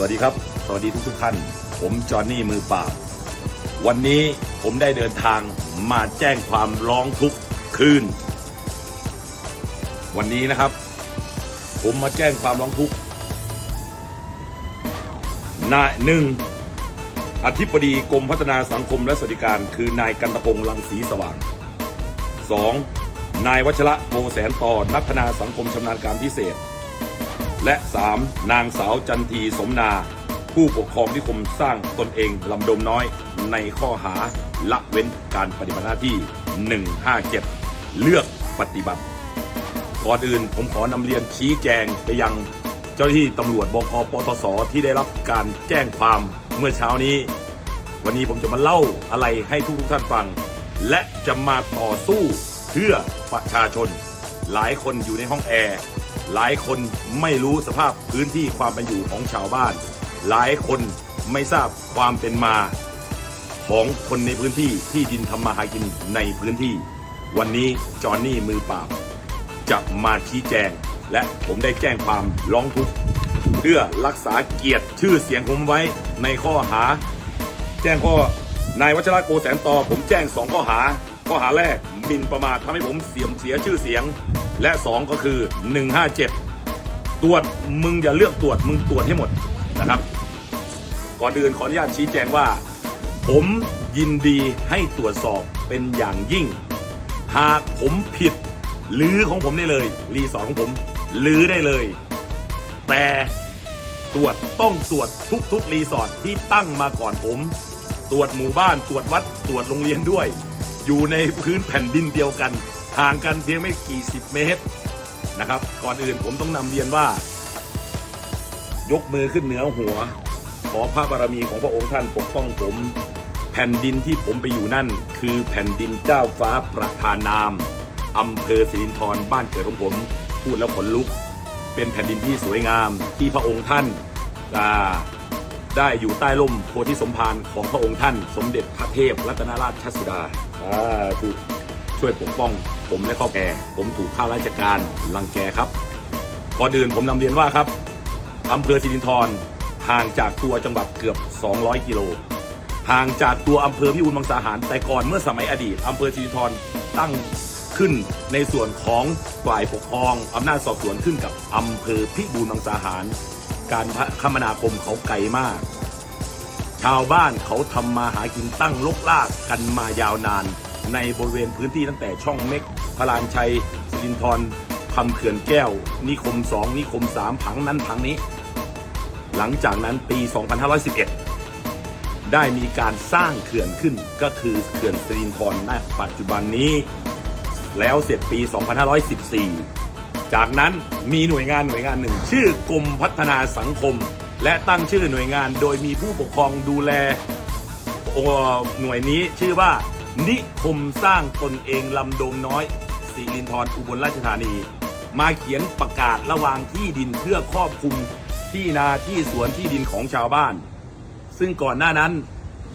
วัสดีครับ สวัสดีทุกทุกท่าน ผมจอห์นนี่มือปราบวันนี้ผมได้เดินทางมาแจ้งความร้องทุกข์คืน วันนี้นะครับ ผมมาแจ้งความร้องทุกข์นายหนึ่งอธิบดีกรมพัฒนาสังคมและสวัสดิการ คือนายกันตพงษ์ลังสีสว่าง 2. นายวัชระโมแสนต่อนักพนาสังคมชำนาญการพิเศษ และ 3. นางสาวจันทีสมนา ผู้ปกครองที่คมสร้างตนเองลำดมน้อยในข้อหาละเว้นการปฏิบัติหน้าที่ 157 เลือกปฏิบัติ ก่อนอื่นผมขอนำเรียนชี้แจงไปยังเจ้าหน้าที่ตำรวจบกปตสที่ได้รับการแจ้งความเมื่อเช้านี้ วันนี้ผมจะมาเล่าอะไรให้ทุกทท่านฟัง และจะมาต่อสู้เพื่อประชาชน หลายคนอยู่ในห้องแอร์ หลายคนไม่รู้สภาพพื้นที่ความเป็นอยู่ของชาวบ้าน หลายคนไม่ทราบความเป็นมา ของคนในพื้นที่ที่ดินทำมาหากินในพื้นที่ วันนี้จอห์นนี่มือปล่าจะมาชี้แจง และผมได้แจ้งความร้องทุกข์เพื่อรักษาเกียรติชื่อเสียงผมไว้ในข้อหา แจ้งข้อนายวัชระโกแสนต่อผมแจ้งสองข้อหา ข้อหาแรก หมิ่นประมาททำให้ผมเสียมเสียชื่อเสียง และสองก็คือ 157 ตรวจมึงอย่าเลือกตรวจมึงตรวจให้หมดนะครับ ก่อนอื่นขออนุญาตชี้แจงว่า ผมยินดีให้ตรวจสอบเป็นอย่างยิ่ง หากผมผิดลือของผมได้เลย รีสอร์ทของผมลือได้เลย แต่ตรวจต้องตรวจทุกๆรีสอร์ทที่ตั้งมาก่อนผม ตรวจหมู่บ้านตรวจวัดตรวจโรงเรียนด้วย อยู่ในพื้นแผ่นดินเดียวกันห่างกันเพียงไม่กี่สิบเมตรนะครับ ก่อนอื่นผมต้องนำเรียนว่า ยกมือขึ้นเหนือหัว ขอพระบารมีของพระองค์ท่านปกป้องผม แผ่นดินที่ผมไปอยู่นั่น คือแผ่นดินเจ้าฟ้าประธานนามอำเภอสิรินธรบ้านเกิดของผมพูดแล้วขนลุก เป็นแผ่นดินที่สวยงามที่พระองค์ท่านาได้อยู่ใต้ร่มโพธิสมภารของพระองค์ท่าน สมเด็จพระเทพรัตนราชสุดา อ่าถูกช่วยปกป้อง ผมและครอบแก่ ผมถูกข้าราชการรังแกครับก่อนอื่นผมนำเรียนว่าครับอำเภอสิรินธรห่างจากตัวจังหวัดเกือบ 200 กิโลห่างจากตัวอำเภอพิบูลมังสาหาร แต่ก่อนเมื่อสมัยอดีตอำเภอสิรินธรตั้งขึ้นในส่วนของฝ่ายปกครองอำนาจสอบสวนขึ้นกับอำเภอพิบูลมังสาหาร การคมนาคมเขาไกลมาก ชาวบ้านเขาทำมาหากินตั้งลกลากกันมายาวนาน ในบริเวณพื้นที่ตั้งแต่ช่องเม็กพระลานชัยสิรินธรคำเขื่อนแก้ว นิคมสองนิคมสามผังนั้นผังนี้ หลังจากนั้นปี 2511 ได้มีการสร้างเขื่อนขึ้นก็คือเขื่อนสิรินธรณปัจจุบันนี้ แล้วเสร็จปี 2514 จากนั้นมีหน่วยงานหน่วยงานหนึ่ง ชื่อกรมพัฒนาสังคม และตั้งชื่อหน่วยงานโดยมีผู้ปกครองดูแลหน่วยนี้ชื่อว่า นิคมสร้างตนเองลำโดงน้อยสิรินธรอุบลราชธานี มาเขียนประกาศระวางที่ดินเพื่อครอบคลุมที่นาที่สวนที่ดินของชาวบ้าน ซึ่งก่อนหน้านั้น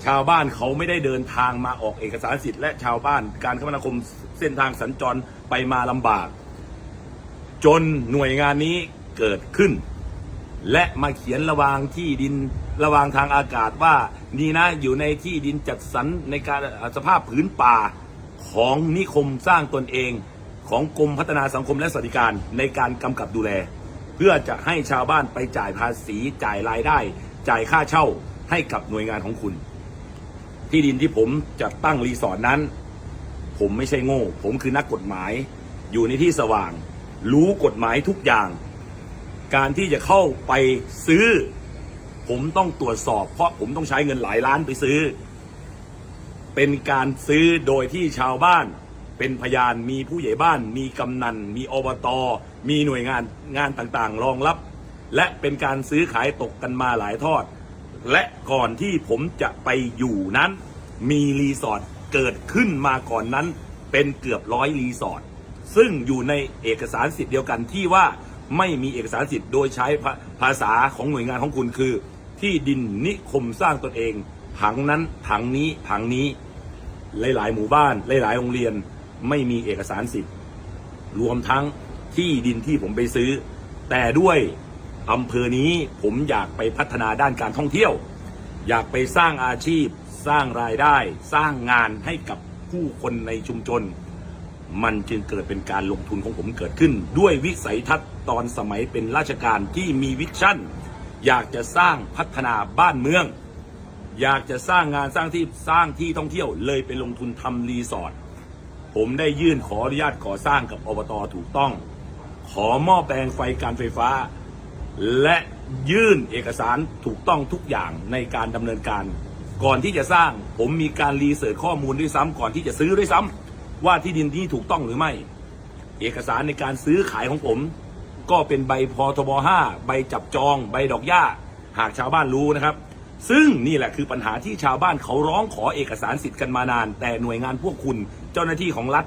ชาวบ้านเขาไม่ได้เดินทางมาออกเอกสารสิทธิ์และชาวบ้านการคมนาคมเส้นทางสัญจรไปมาลำบาก จนหน่วยงานนี้เกิดขึ้น และมาเขียนระวางที่ดินระวางทางอากาศว่านี่นะอยู่ในที่ดินจัดสรรในการสภาพผืนป่าของนิคมสร้างตนเอง ของกรมพัฒนาสังคมและสวัสดิการในการกำกับดูแล เพื่อจะให้ชาวบ้านไปจ่ายภาษีจ่ายรายได้ จ่ายค่าเช่าให้กับหน่วยงานของคุณ ที่ดินที่ผมจะตั้งรีสอร์ทนั้น ผมไม่ใช่โง่ ผมคือนักกฎหมาย อยู่ในที่สว่าง รู้กฎหมายทุกอย่าง การที่จะเข้าไปซื้อ ผมต้องตรวจสอบ เพราะผมต้องใช้เงินหลายล้านไปซื้อ เป็นการซื้อโดยที่ชาวบ้าน เป็นพยานมีผู้ใหญ่บ้าน มีกำนัน มีอบตมีหน่วยงานงานต่างๆ รองรับ และเป็นการซื้อขายตกกันมาหลายทอด และก่อนที่ผมจะไปอยู่นั้น มีรีสอร์ทเกิดขึ้นมาก่อนนั้น เป็นเกือบร้อยรีสอร์ทซึ่งอยู่ในเอกสารสิทธิ์เดียวกันที่ว่า ไม่มีเอกสารสิทธิ์โดยใช้ภาษาของหน่วยงานของคุณคือ ที่ดินนิคมสร้างตนเอง ผังนั้นผังนี้ผังนี้หลาย ๆ หมู่บ้าน หลาย ๆ โรงเรียนไม่มีเอกสารสิทธิ์ รวมทั้งที่ดินที่ผมไปซื้อ แต่ด้วยอำเภอนี้ผมอยากไปพัฒนาด้านการท่องเที่ยว อยากไปสร้างอาชีพ สร้างรายได้ สร้างงานให้กับผู้คนในชุมชน มันจึงเกิดเป็นการลงทุนของผมเกิดขึ้น ด้วยวิสัยทัศน์ตอนสมัยเป็นราชการที่มีวิชั่น อยากจะสร้างพัฒนาบ้านเมือง อยากจะสร้างงานสร้างที่สร้างที่ท่องเที่ยวเลยไปลงทุนทำรีสอร์ทผมได้ยื่นขออนุญาตก่อสร้างกับอบตถูกต้อง ขอหม้อแปลงไฟการไฟฟ้า และยื่นเอกสารถูกต้องทุกอย่างในการดำเนินการ ก่อนที่จะสร้างผมมีการรีเสิร์ชข้อมูลด้วยซ้ำก่อนที่จะซื้อด้วยซ้ำ ว่าที่ดินที่ถูกต้องหรือไม่ เอกสารในการซื้อขายของผม ก็เป็นใบพทบ5ใบจับจอง ใบดอกหญ้า หากชาวบ้านรู้นะครับ ซึ่งนี่แหละคือปัญหาที่ชาวบ้านเขาร้องขอเอกสารสิทธิ์กันมานาน แต่หน่วยงานพวกคุณเจ้าหน้าที่ของรัฐ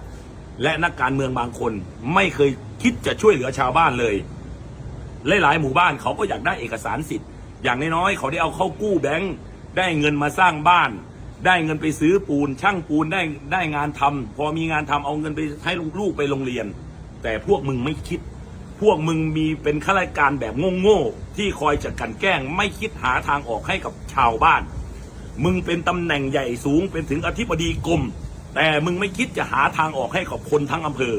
และนักการเมืองบางคน ไม่เคยคิดจะช่วยเหลือชาวบ้านเลยหลายๆหมู่บ้านเขาก็อยากได้เอกสารสิทธิ์ อย่างน้อยๆเขาได้เอาเข้ากู้แบงค์ได้เงินมาสร้างบ้าน ได้เงินไปซื้อปูน ช่างปูนได้ได้งานทำพอมีงานทำเอาเงินไปให้ลูกไปโรงเรียน แต่พวกมึงไม่คิด พวกมึงมีเป็นข้าราชการแบบโง่ๆที่คอยจะกลันแกล้ง ไม่คิดหาทางออกให้กับชาวบ้าน มึงเป็นตำแหน่งใหญ่สูงเป็นถึงอธิบดีกรมแต่มึงไม่คิดจะหาทางออกให้กับคนทั้งอำเภอ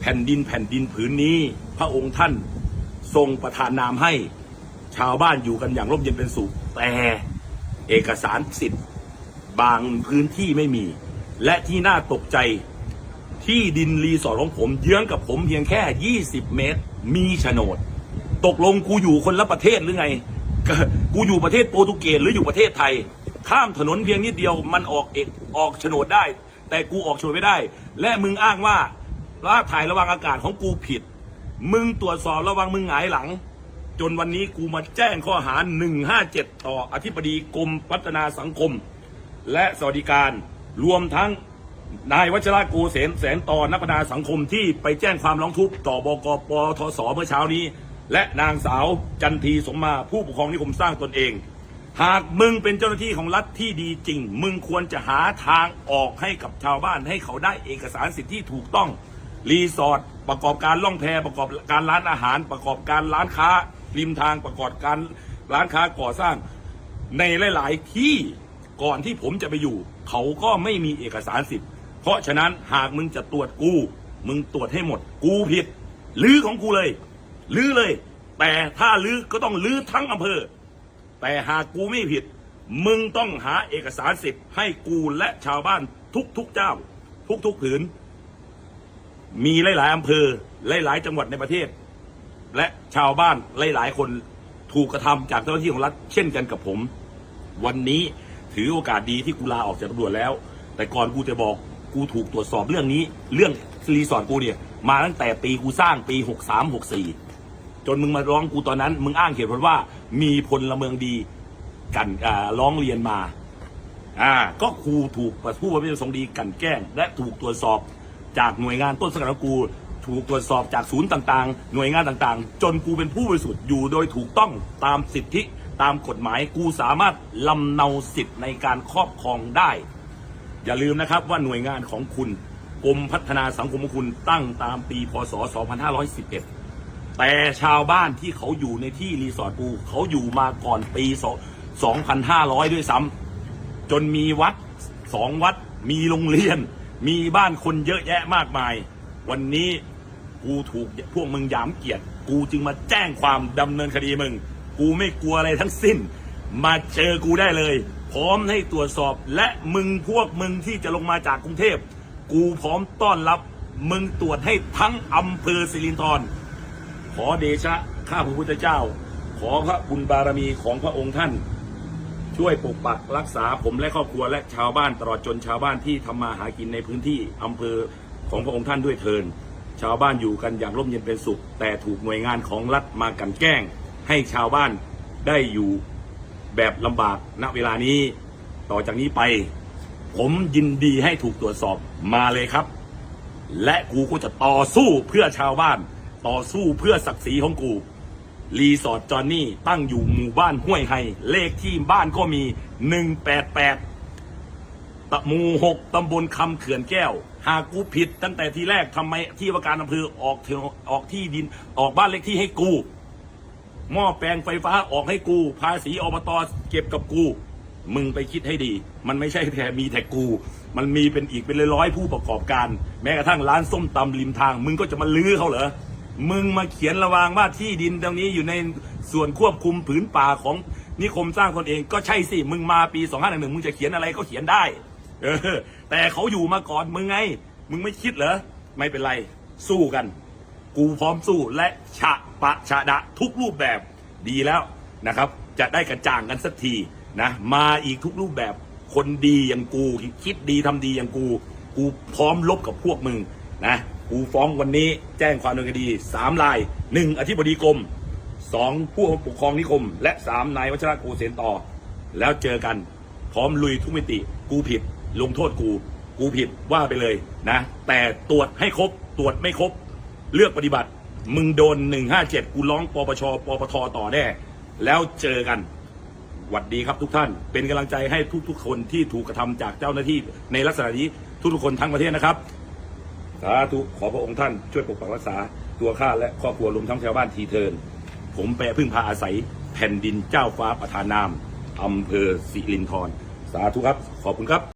แผ่นดินแผ่นดินผืนนี้ พระองค์ท่านทรงประทานนามให้ ชาวบ้านอยู่กันอย่างร่มเย็นเป็นสุขแต่เอกสารสิทธิ์ บางพื้นที่ไม่มี และที่น่าตกใจที่ดินรีสอร์ทของผมเยื้องกับผมเพียงแค่ 20 เมตร มีโฉนด ตกลงกูอยู่คนละประเทศหรือไง กูอยู่ประเทศโปรตุเกสหรืออยู่ประเทศไทย ข้ามถนนเพียงนิดเดียวมันออกเอกออกโฉนดได้ แต่กูออกโฉนดไม่ได้ และมึงอ้างว่าภาถ่ายระว่างอากาศของกูผิด มึงตรวจสอบระวังมึงหงายหลัง จนวันนี้กูมาแจ้งข้อหา 157 ต่ออธิบดีกรมพัฒนาสังคม และสวัสดิการรวมทั้งนายวัชระกูเสนแสนต่อนักพัฒนาสังคมที่ไปแจ้งความร้องทุกข์ต่อบกปทศเมื่อเช้านี้ และนางสาวจันทีสมมาผู้ปกครองนิคมสร้างตนเอง หากมึงเป็นเจ้าหน้าที่ของรัฐที่ดีจริง มึงควรจะหาทางออกให้กับชาวบ้านให้เขาได้เอกสารสิทธิ์ที่ถูกต้อง รีสอร์ทประกอบการล่องแพประกอบการร้านอาหาร ประกอบการร้านค้าริมทางประกอบการร้านค้าก่อสร้างในหลาย ๆ ที่ ก่อนที่ผมจะไปอยู่ เขาก็ไม่มีเอกสารสิทธิ์ เพราะฉะนั้นหากมึงจะตรวจกู มึงตรวจให้หมด กูผิดลื้อของกูเลยลื้อเลย แต่ถ้าลื้อก็ต้องลื้อทั้งอำเภอ แต่หากกูไม่ผิด มึงต้องหาเอกสารสิทธิ์ให้กูและชาวบ้านทุกๆเจ้า ทุกๆผืน มีหลาย ๆอำเภอหลาย ๆ จังหวัดในประเทศ และชาวบ้านหลาย ๆ คนถูกกระทำจากเจ้าหน้าที่ของรัฐเช่นกันกับผม วันนี้ ถือโอกาสดีที่กูลาออกจากตำรวจแล้ว แต่ก่อนกูจะบอกกูถูกตรวจสอบเรื่องนี้ เรื่องรีสอร์ทกูเนี่ย มาตั้งแต่ปีกูสร้างปี 63 64 จนมึงมาร้องกูตอนนั้น มึงอ้างเหตุผลว่ามีพลเมืองดีกันร้องเรียนมาอ่าก็ครูถูกผู้บริสุทธิ์ดีกันแกล้ง และถูกตรวจสอบจากหน่วยงานต้นสังกัดของกูถูกตรวจสอบจากศูนย์ต่างๆ หน่วยงานต่างๆ จนกูเป็นผู้บริสุทธิ์อยู่โดยถูกต้องตามสิทธิ ตามกฎหมายกูสามารถลำเนาสิทธิ์ในการครอบครองได้ อย่าลืมนะครับว่าหน่วยงานของคุณกรมพัฒนาสังคมของคุณตั้งตามปีพศ 2511 แต่ชาวบ้านที่เขาอยู่ในที่รีสอร์ทกูเขาอยู่มาก่อนปี 2,500 ด้วยซ้ำจนมีวัดสองวัดมีโรงเรียน มีบ้านคนเยอะแยะมากมาย วันนี้กูถูกพวกมึงยามเกียรติกูจึงมาแจ้งความดำเนินคดีมึง กูไม่กลัวอะไรทั้งสิ้น มาเจอกูได้เลย พร้อมให้ตรวจสอบและมึงพวกมึงที่จะลงมาจากกรุงเทพ กูพร้อมต้อนรับ มึงตรวจให้ทั้งอำเภอสิรินธรขอเดชะข้าพระพุทธเจ้า ขอพระบุญบารมีของพระองค์ท่าน ช่วยปกปักรักษาผมและครอบครัวและชาวบ้านตลอดจนชาวบ้านที่ทำมาหากินในพื้นที่อำเภอของพระองค์ท่านด้วยเทินชาวบ้านอยู่กันอย่างร่มเย็นเป็นสุข แต่ถูกหน่วยงานของรัฐมากันแกล้ง ให้ชาวบ้านได้อยู่แบบลำบากณเวลานี้ต่อจากนี้ไป ผมยินดีให้ถูกตรวจสอบมาเลยครับ และกูก็จะต่อสู้เพื่อชาวบ้าน ต่อสู้เพื่อศักดิ์ศรีของกู รีสอร์ทจอนนี่ตั้งอยู่หมู่บ้านห้วยไฮเลขที่บ้านก็มี 188ตะมูหกตำบลคำเขื่อนแก้ว หากกูผิดตั้งแต่ทีแรกทำไมที่ว่าการอำเภอออกเทออกที่ดินออกบ้านเลขที่ให้กู หม้อแปลงไฟฟ้าออกให้กู ภาษีอบตเก็บกับกู มึงไปคิดให้ดี มันไม่ใช่แค่มีแต่กู มันมีเป็นอีกเป็นร้อยผู้ประกอบการ แม้กระทั่งร้านส้มตำริมทาง มึงก็จะมาลื้อเขาเหรอมึงมาเขียนระวางว่าที่ดินตรงนี้อยู่ในส่วนควบคุมผืนป่าของนิคมสร้างตนเองก็ใช่สิ มึงมาปี 2511 มึงจะเขียนอะไรก็เขียนได้ เออ แต่เขาอยู่มาก่อนมึงไง มึงไม่คิดเหรอ ไม่เป็นไร สู้กัน กูพร้อมสู้และฉะ ปะฉะดะทุกรูปแบบดีแล้วนะครับ จะได้กระจ่างกันสักทีนะมาอีกทุกรูปแบบคนดีอย่างกู คิดดีทำดีอย่างกู กูพร้อมลบกับพวกมึงนะกูฟ้องวันนี้แจ้งความดำเนินคดีสามลายหนึ่งอธิบดีกรมสองผู้ปกครองนิคม และสามนายวัชระกูเสนต่อ แล้วเจอกันพร้อมลุยทุกมิติ กูผิด ลงโทษกู กูผิดว่าไปเลยนะ แต่ตรวจให้ครบตรวจไม่ครบ เลือกปฏิบัติ มึงโดน157กูร้องปปชปปทต่อแน่แล้วเจอกันหวัดดีครับทุกท่าน เป็นกำลังใจให้ทุกๆคนที่ถูกกระทำจากเจ้าหน้าที่ในลักษณะนี้ทุกๆคนทั้งประเทศนะครับสาธุขอพระองค์ท่านช่วยปกปักรักษาตัวข้าและครอบครัวรวมทั้งชาวบ้านทีเทิน ผมแปรพึ่งพาอาศัยแผ่นดินเจ้าฟ้าประทานนามอำเภอสิรินธรสาธุครับ ขอบคุณครับ